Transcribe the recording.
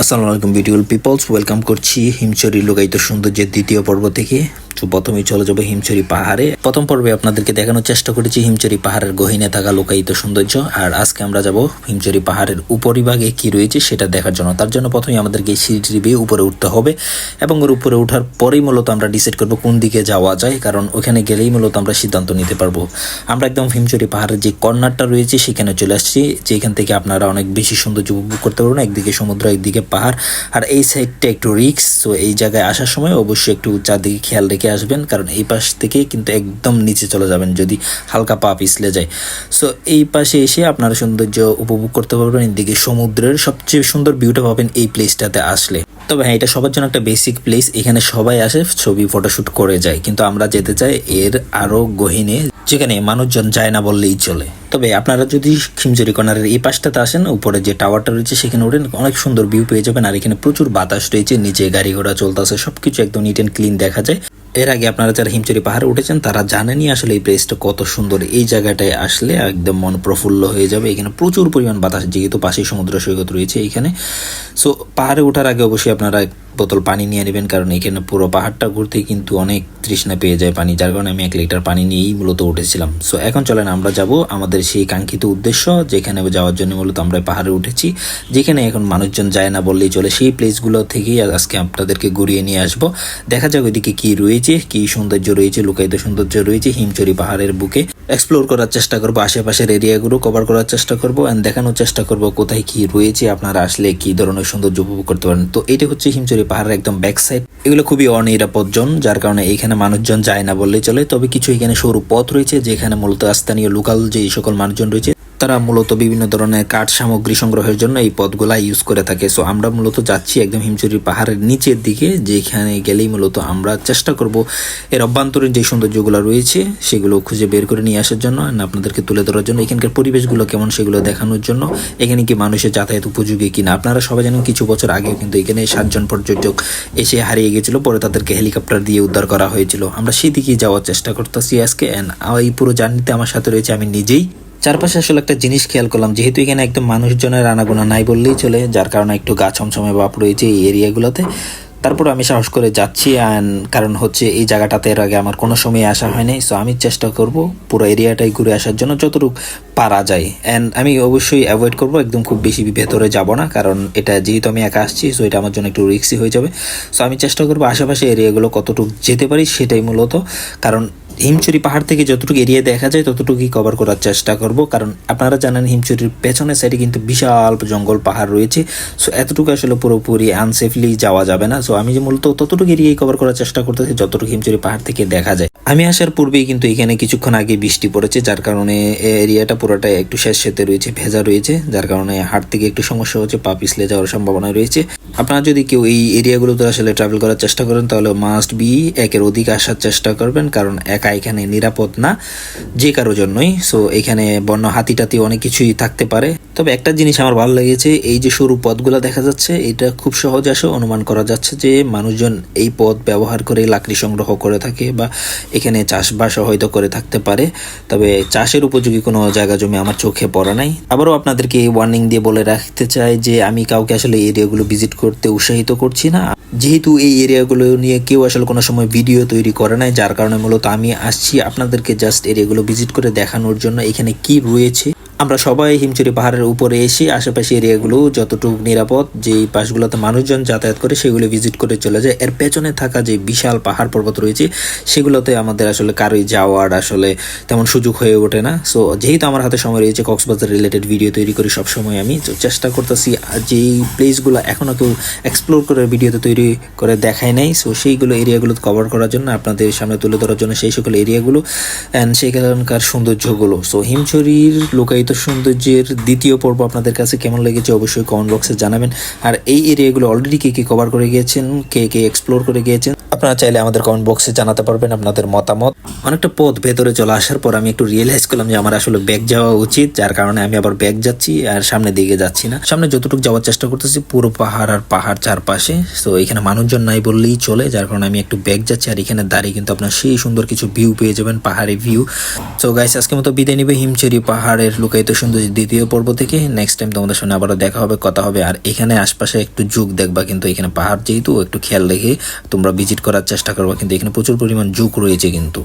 আসসালামু আলাইকুম beautiful people's welcome করছি হিমচরি লোকায়িত সৌন্দর্যের দ্বিতীয় পর্ব থেকে। তো প্রথমেই চলে যাব হিমচরি পাহাড়ে। প্রথম পর্বে আপনাদেরকে দেখানোর চেষ্টা করেছি হিমচরি পাহাড়ের গহিনে থাকা লোকায়িত সৌন্দর্য। আর আজকে আমরা যাব হিমচরি পাহাড়ের উপরিভাগে কি রয়েছে সেটা দেখার জন্য। তার জন্য প্রথমে আমাদেরকে সিঁড়ি বেয়ে উপরে উঠতে হবে এবং ওর উপরে ওঠার পরেই মূলত আমরা ডিসাইড করব কোন দিকে যাওয়া যায়, কারণ ওখানে গেলেই মূলত আমরা সিদ্ধান্ত নিতে পারব। আমরা একদম হিমচরি পাহাড়ের যে কর্নারটা রয়েছে সেখানে চলে আসছি, যেখান থেকে আপনারা অনেক বেশি সৌন্দর্য উপভোগ করতে পারবেন। একদিকে সমুদ্র, একদিকে পাহাড়। আর এই সাইডটা একটু রিক্স তো এই জায়গায় আসার সময় অবশ্যই একটু চারদিকে খেয়াল রেখে আসবেন, কারণ এই পাশ থেকে কিন্তু একদম নিচে চলে যাবেন যদি হালকা পা পিছলে যায়। সো এই পাশে এসে আপনারা সৌন্দর্য উপভোগ করতে পারবেন। এদিকে সমুদ্রের সবচেয়ে সুন্দর ভিউটা পাবেন এই প্লেসটাতে আসলে। তবে হ্যাঁ এটা সবার জন্য একটা বেসিক প্লেস এখানে সবাই আসে, ছবি ফটোশুট করে যায়। কিন্তু আমরা যেতে চাই এর আরও গহিনে, যেখানে মানুষজন যায় না বললেই চলে। তবে আপনারা যদি খিমচুরি কর্নারের এই পাশটাতে আসেন, উপরে যে টাওয়ারটা রয়েছে, সেখানে উঠেন, অনেক সুন্দর ভিউ পেয়ে যাবেন। আর এখানে প্রচুর বাতাস রয়েছে, নিচে গাড়ি ঘোড়া চলতেছে, সবকিছু একদম নিট অ্যান্ড ক্লিন দেখা যায়। এর আগে আপনারা যারা হিমচুরি পাহাড়ে উঠেছেন, তারা জানেনই আসলে এই প্লেসটা কত সুন্দর। এই জায়গাটায় আসলে একদম মন প্রফুল্ল হয়ে যাবে। এখানে প্রচুর পরিমাণ বাতাস, যেহেতু পাশেই সমুদ্র সৈকত রয়েছে এখানে। সো পাহাড়ে ওঠার আগে অবশ্যই আপনারা বোতল পানি নিয়ে নেবেন, কারণ এখানে পুরো পাহাড়টা ঘুরতে কিন্তু অনেক তৃষ্ণা পেয়ে যায় পানি। যার কারণে আমি এক লিটার পানি নিয়েই মূলত উঠেছিলাম। সো এখন চলেন আমরা যাব আমাদের সেই কাঙ্ক্ষিত উদ্দেশ্য, যেখানে যাওয়ার জন্য মূলত আমরা পাহাড়ে উঠেছি, যেখানে এখন মানুষজন যায় না বললেই চলে। সেই প্লেসগুলো থেকেই আজকে আপনাদেরকে ঘুরিয়ে নিয়ে আসব। দেখা যাক ওইদিকে কি রয়েছে, কি সৌন্দর্য রয়েছে, লুকায়িত সৌন্দর্য রয়েছে হিমচরি পাহাড়ের বুকে। এক্সপ্লোর করার চেষ্টা করব, আশেপাশের এরিয়াগুলো কভার করার চেষ্টা করব অ্যান্ড দেখানোর চেষ্টা করব কোথায় কি রয়েছে, আপনারা আসলে কি ধরনের সৌন্দর্য উপভোগ করতে পারেন। তো এটা হচ্ছে হিমচুরি পাহাড়ের একদম ব্যাক সাইড এগুলো খুবই অনিরাপদ জন যার কারণে এখানে মানুষজন যায় না বললে চলে, তবে কিছু এখানে সরু পথ রয়েছে, যেখানে মূলত স্থানীয় লোকাল যে সকল মানুষজন রয়েছে তারা মূলত বিভিন্ন ধরনের কাঠ সামগ্রী সংগ্রহের জন্য এই পথগুলা ইউজ করে থাকে। সো আমরা মূলত যাচ্ছি একদম হিমচুরি পাহাড়ের নিচের দিকে, যেখানে গেলেই মূলত আমরা চেষ্টা করব এর অভ্যন্তরীণ যে সৌন্দর্যগুলো রয়েছে, সেগুলো খুঁজে বের করে নিয়ে আসার জন্য আপনাদেরকে তুলে ধরার জন্য, এখানকার পরিবেশগুলো কেমন সেগুলো দেখানোর জন্য, এখানে কি মানুষের যাতায়াত উপযোগী কিনা? আপনারা সবাই জানেন কিছু বছর আগেও কিন্তু এখানে সাতজন পর্যটক এসে হারিয়ে গেছিল, পরে তাদেরকে হেলিকপ্টার দিয়ে উদ্ধার করা হয়েছিল। আমরা সেদিকেই যাওয়ার চেষ্টা করতেছি আজকে অ্যান্ড এই পুরো জার্নিতে আমার সাথে রয়েছে আমি নিজেই। চারপাশে আসলে একটা জিনিস খেয়াল করলাম, যেহেতু এখানে একদম মানুষজনের আনাগোনা নাই বললেই চলে, যার কারণে একটু গা ছমছমে বাপ রয়েছে এই এরিয়াগুলোতে। তারপর আমি সাহস করে যাচ্ছি অ্যান্ড কারণ হচ্ছে এই জায়গাটাতে এর আগে আমার কোনো সময় আসা হয়নি সো আমি চেষ্টা করব পুরো এরিয়াটাই ঘুরে আসার জন্য যতটুকু পারা যায়। অ্যান্ড আমি অবশ্যই অ্যাভয়েড করব, একদম খুব বেশি ভেতরে যাব না, কারণ এটা যেহেতু আমি একা আসছি সো এটা আমার জন্য একটু রিক্সি হয়ে যাবে। সো আমি চেষ্টা করব আশেপাশে এরিয়াগুলো কতটুকু যেতে পারি সেটাই মূলত, কারণ হিমচুরি পাহাড় থেকে যতটুকু এরিয়া দেখা যায়, ততটুকুই কভার করার চেষ্টা করব। কারণ আপনারা জানেন, হিমচুরির পেছনের সাইডে কিন্তু বিশাল জঙ্গল পাহাড় রয়েছে। সো এতটুকু আসলে পুরোপুরি আনসেফলি যাওয়া যাবে না। সো আমি যে মূলত ততটুকু এরিয়াই কভার করার চেষ্টা করতেছি, যতটুকু হিমচুরি পাহাড় থেকে দেখা যায়। আমি আসার পূর্বেই কিন্তু এখানে কিছুক্ষণ আগে বৃষ্টি পড়েছে, যার কারণে এরিয়াটা পুরোটা একটু শেষ সেতে রয়েছে, ভেজা রয়েছে। যার কারণে হাট থেকে একটু সমস্যা হচ্ছে, পা পিছলে যাওয়ার সম্ভাবনা রয়েছে। আপনারা যদি কেউ এই এরিয়াগুলোতে আসলে ট্রাভেল করার চেষ্টা করেন, তাহলে মাস্ট বি একের অধিক আসার চেষ্টা করবেন, কারণ একা এখানে নিরাপদ না, যে কারোর জন্যই। সো এখানে বন্য হাতি টাতি অনেক কিছুই থাকতে পারে। তবে একটা জিনিস আমার ভালো লেগেছে, এই যে সরু পথগুলো দেখা যাচ্ছে, এটা খুব সহজ আসে অনুমান করা যাচ্ছে যে মানুষজন এই পথ ব্যবহার করে লাকড়ি সংগ্রহ করে থাকে বা এখানে চাষবাসও হয়তো করে থাকতে পারে। তবে চাষের উপযোগী কোনো জায়গা জমি আমার চোখে পড়া নাই। আবারও আপনাদেরকে ওয়ার্নিং দিয়ে বলে রাখতে চাই যে আমি কাউকে আসলে এরিয়াগুলো ভিজিট করতে উৎসাহিত করছি না। যেহেতু এই এরিয়াগুলো নিয়ে কেউ আসলে কোনো সময় ভিডিও তৈরি করে নাই, যার কারণে মূলত আমি আসছি আপনাদেরকে জাস্ট এরিয়াগুলো ভিজিট করে দেখানোর জন্য। এখানে কি রয়েছে আমরা সবাই হিমচুরি পাহাড়ের উপরে এসে আশেপাশে এরিয়াগুলো যতটুকু নিরাপদ, যেই পাশগুলোতে মানুষজন যাতায়াত করে সেগুলো ভিজিট করে চলে যায়। এর পেছনে থাকা যে বিশাল পাহাড় পর্বত রয়েছে, সেগুলোতে আমাদের আসলে কারোই যাওয়ার আসলে তেমন সুযোগ হয়ে ওঠে না। সো যেহেতু আমার হাতে সময় রয়েছে, কক্সবাজার রিলেটেড ভিডিও তৈরি করি সবসময় আমি, তো চেষ্টা করতেছি যেই প্লেসগুলো এখনও কেউ এক্সপ্লোর করে ভিডিওতে তৈরি করে দেখায় নাই সো সেইগুলো এরিয়াগুলো কভার করার জন্য আপনাদের সামনে তুলে ধরার জন্য সেই সকল এরিয়াগুলো অ্যান্ড সেখানকার সৌন্দর্যগুলো। সো হিমছড়ির লোকায়িত সৌন্দর্যের দ্বিতীয় পর্ব আপনাদের কাছে কেমন লেগেছে অবশ্যই কমেন্ট বক্সে জানাবেন। আর এই এরিয়াগুলো অলরেডি কে কে কভার করে গিয়েছেন, কে কে এক্সপ্লোর করে গিয়েছেন আপনারা চাইলে আমাদের কমেন্ট বক্সে জানাতে পারবেন আপনাদের মতামত। অনেকটা পথ ভেতরে চলে আসার পর আমি একটু রিয়েলাইজ করলাম যে আমার আসলে ব্যাগ যাওয়া উচিত, যার কারণে আমি আবার ব্যাগ যাচ্ছি আর সামনের দিকে যাচ্ছি না। সামনে যতটুকু যাওয়ার চেষ্টা করতেছি, পুরো পাহাড় আর পাহাড় চারপাশে। তো এখানে মানুষজন নাই বললেই চলে, যার কারণে আমি একটু ব্যাগ যাচ্ছি আর এখানে দাঁড়িয়ে কিন্তু আপনার সেই সুন্দর কিছু ভিউ পেয়ে যাবেন, পাহাড়ি ভিউ তো গাইস আজকে মতো বিদায় নিবে হিমচেরি পাহাড়ের লুকায়িত সুন্দর দ্বিতীয় পর্ব থেকে। নেক্সট টাইম তোমাদের সঙ্গে আবারও দেখা হবে, কথা হবে। আর এখানে আশপাশে একটু যুগ দেখবা কিন্তু এখানে পাহাড় যেহেতু, একটু খেয়াল রেখে তোমরা ভিজিট করার চেষ্টা করবা। কিন্তু এখানে প্রচুর পরিমাণ যুগ রয়েছে কিন্তু।